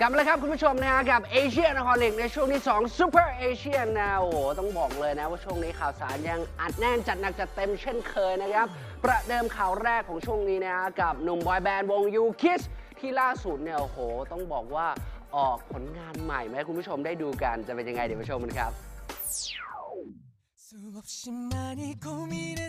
กลับมาแล้วครับคุณผู้ชมนะฮะกับเอเชียนฮอลิกในช่วงที่ 2 Super Asian นะโอ้โหต้องบอกเลยนะว่าช่วงนี้ข่าวสารยังอัดแน่นจัดหนักจัดเต็มเช่นเคยนะครับ ประเดิมข่าวแรกของช่วงนี้นะฮะกับหนุ่มบอยแบนด์วง You Kiss ที่ล่าสุดเนี่ยโอ้โห ต้องบอกว่าออกผลงานใหม่มาให้คุณผู้ชมได้ดูกันจะเป็นยังไงเดี๋ยวไปชมกันครับ 수없이 많이 고민했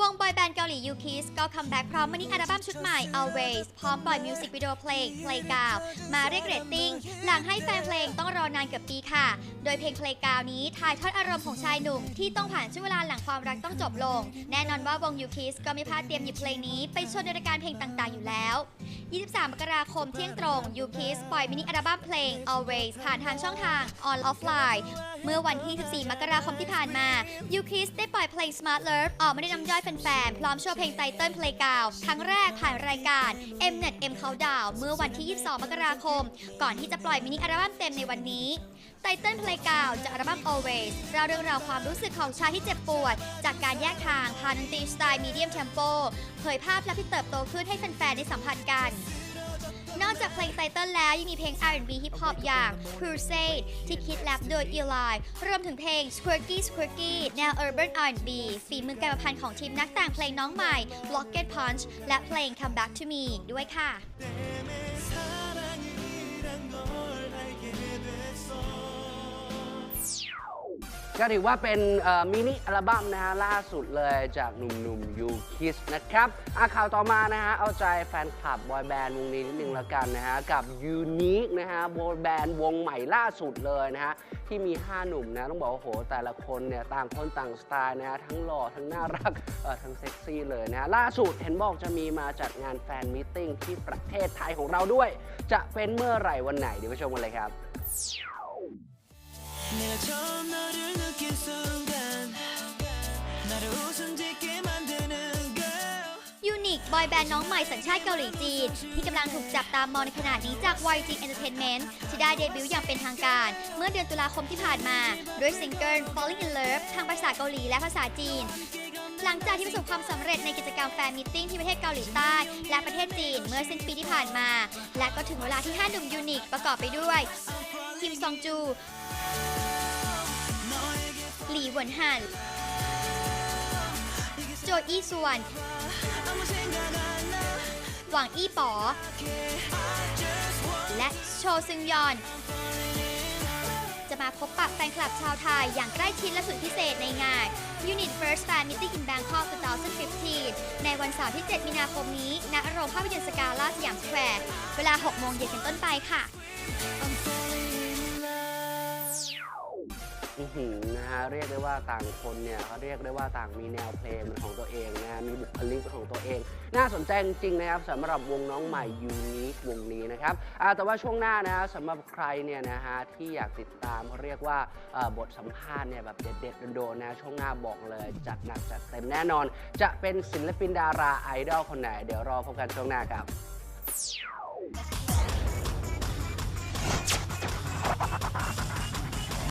วงบอยแบนด์เกาหลี u k i s ก็คัมแบ็กพร้อมมินิอัลบั้มชุดใหม่ Always พร้อมปล่อยมิวสิกวิดีโอเพลง Playground มาเรียกเรตติ้ง หลังให้แฟนเพลงต้องรอนานเกือบปีค่ะ โดยเพลง Playground นี้ถ่ายทอดอารมณ์ของชายหนุ่ม ที่ต้องผ่านช่วงเวลาหลังความรักต้องจบลง แน่นอนว่าวง u k i s ก็ไม่พลาดเตรียมหยิบเพลงนี้ ไปโชว์ในรายการเพลงต่างๆ อยู่แล้ว 23 มกราคมเที่ยงตรง u k i s ปล่อยมินิอัลบั้มเพลง Always ผ่านทางช่องทาง On Offline เมื่อวันที่ 14 มกราคมที่ผ่านมา u k i s ได้ปล่อยเพลง Smart Love ออกมาได้นำย่อยแฟนๆ พร้อมโชว์เพลงไตเติ้ลเพลงกาวครั้งแรกผ่านรายการ Mnet M Countdown เมื่อวันที่ 22 มกราคม ก่อนที่จะปล่อยมินิอัลบั้มเต็มในวันนี้ไตเติ้ลเพลงกาวจากอัลบั้ม Always เล่าเรื่องราวความรู้สึกของชายที่เจ็บปวด จากการแยกทางผ่านดนตรีสไตล์มีเดียมเทมโปเผยภาพและที่เติบโตขึ้นให้แฟนๆ ได้สัมผัสกัน นอกจากเพลงไตเติ้ลแล้วยังมีเพลง R&B ฮิปฮอปอย่าง Crusade ที่คิดแรปโดย Eli รวมถึงเพลง Squirky Squirky แนว Urban R&B ฝีมือการประพันธ์ของทีมนักแต่งเพลงน้องใหม่ Rocket Punch และเพลง Come Back to Me ด้วยค่ะ ก็ถือว่าเป็นมินิอัลบั้มนะฮะล่าสุดเลยจากหนุ่มๆยูคิสนะครับอาข่าวต่อมานะฮะเอาใจแฟนคลับบอยแบนด์วงนี้นิดนึงละกันนะฮะกับยูนิคนะฮะบอยแบนด์วงใหม่ล่าสุดเลยนะฮะที่มี 5 หนุ่มนะต้องบอกว่าโหแต่ละคนเนี่ยต่างคนต่างสไตล์นะฮะทั้งหล่อทั้งน่ารักทั้งเซ็กซี่เลยนะฮะล่าสุดเห็นบอกจะมีมาจัดงานแฟนมิทติ้งที่ประเทศไทยของเราด้วย จะเป็นเมื่อไหร่วันไหนเดี๋ยวไปชมกันเลยครับ 느낀 순간 나를 웃음 짓게 만드는 girl ยูนิคบอยแบนด์น้องใหม่สัญชาติเกาหลีจีน ที่กำลังถูกจับตามองในขณะนี้จาก YG Entertainment ที่ได้เดบิวต์อย่างเป็นทางการ เมื่อเดือนตุลาคมที่ผ่านมา ด้วยซิงเกิล Falling in Love ทางภาษาเกาหลีและภาษาจีน หลังจากที่ประสบความสำเร็จในกิจกรรมแฟนมิทติ้งที่ประเทศเกาหลีใต้ และประเทศจีนเมื่อสิ้นปีที่ผ่านมา และก็ถึงเวลาที่ 5 หนุ่มยูนิคประกอบไปด้วยคิมซองจู หลีหวนฮันโจอี้สวน หวังอี้ป๋อ และโชซึงยอน จะมาพบปะแฟนคลับชาวไทยอย่างใกล้ชิดและสุดพิเศษในงาน Unit First Fan Meeting in Bangkok 2015 ในวันเสาร์ที่ 7 มีนาคมนี้ ณ โรงภาพยนตร์สกาล่าสยามสแควร์ เวลา 6 โมงเย็นเป็นต้นไปค่ะ อื้อหือนะฮะเรียกได้ว่าต่างคนเนี่ยเขาเรียกได้ว่าต่างมีแนวเพลงเป็นของตัวเองนะฮะมีบุคลิกเป็นของตัวเอง น่าสนใจจริงๆนะครับสำหรับวงน้องใหม่ยูนิควงนี้นะครับอ่าแต่ว่าช่วงหน้านะฮะสำหรับใครเนี่ยนะฮะที่อยากติดตามเขาเรียกว่าเอ่อบทสัมภาษณ์เนี่ยแบบเด็ดๆโดนๆนะช่วงหน้าบอกเลยจัดหนักจัดเต็มแน่นอน จะเป็นศิลปินดาราไอดอลคนไหน เดี๋ยวรอพบกันช่วงหน้าครับ